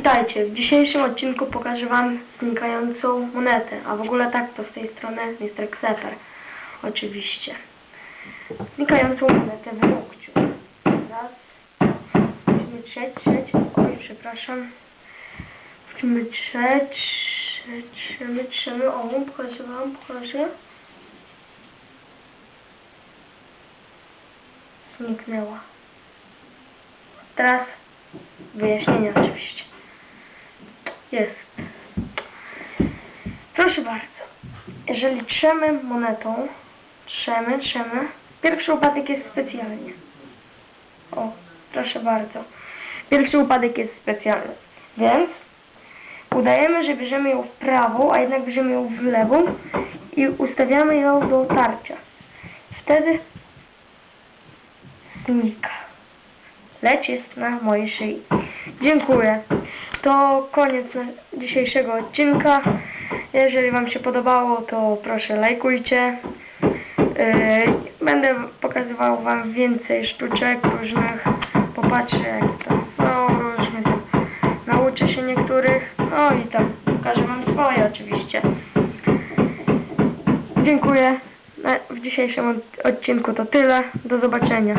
Witajcie, w dzisiejszym odcinku pokażę Wam znikającą monetę, a w ogóle tak to z tej strony Mr. Kseper, oczywiście. Znikającą monetę w łokciu. Raz, musimy trzeć, trzeć, oj przepraszam. Musimy trzeć, trzymy, trzymy, o pokażę Wam, pokażę. Zniknęła. Teraz wyjaśnienia oczywiście. Jest. Proszę bardzo. Jeżeli trzemy monetą, trzemy, trzemy, pierwszy upadek jest specjalnie. O, proszę bardzo. Pierwszy upadek jest specjalny. Więc udajemy, że bierzemy ją w prawą, a jednak bierzemy ją w lewą i ustawiamy ją do tarcia. Wtedy znika. Lecz jest na mojej szyi. Dziękuję. To koniec dzisiejszego odcinka. Jeżeli Wam się podobało, to proszę lajkujcie. Yy, Będę pokazywał Wam więcej sztuczek różnych. Popatrzę jak to. Różnie tam. Nauczę się niektórych. No i tam pokażę Wam swoje oczywiście. Dziękuję. W dzisiejszym od- odcinku to tyle. Do zobaczenia.